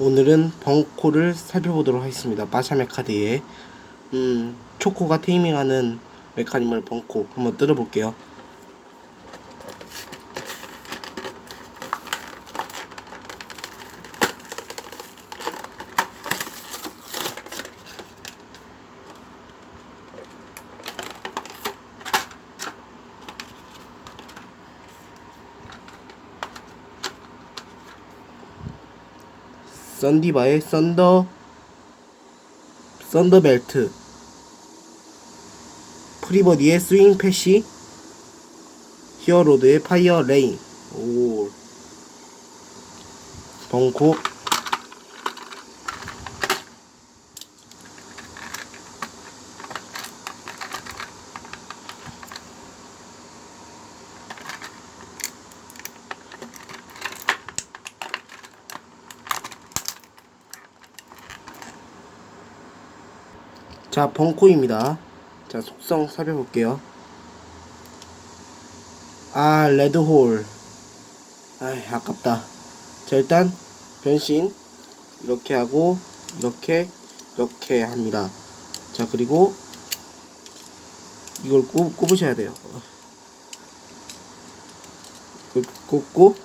오늘은 벙코를 살펴보도록 하겠습니다. 마샤 메카드의 음, 초코가 테이밍하는 메카니멀 벙코 한번 뜯어볼게요. 썬디바의 썬더 썬더벨트. 프리버디의 스윙 패시 히어로드의 파이어 레인. 오. 벙코 자 벙코입니다. 자 속성 살펴볼게요. 아 레드홀. 아이 아깝다. 자 일단 변신. 이렇게 하고 이렇게 이렇게 합니다. 자 그리고 이걸 꼽, 꼽으셔야 돼요. 이걸 꼽고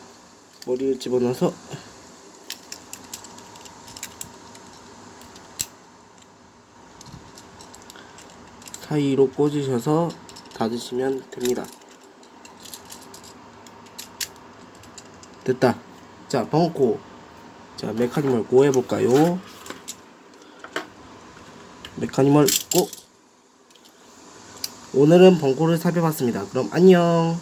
머리를 집어넣어서 사이로 꽂으셔서 닫으시면 됩니다. 됐다. 자, 벙코. 자, 메카니멀 고 해볼까요? 메카니멀 고! 오늘은 벙코를 살펴봤습니다. 그럼 안녕!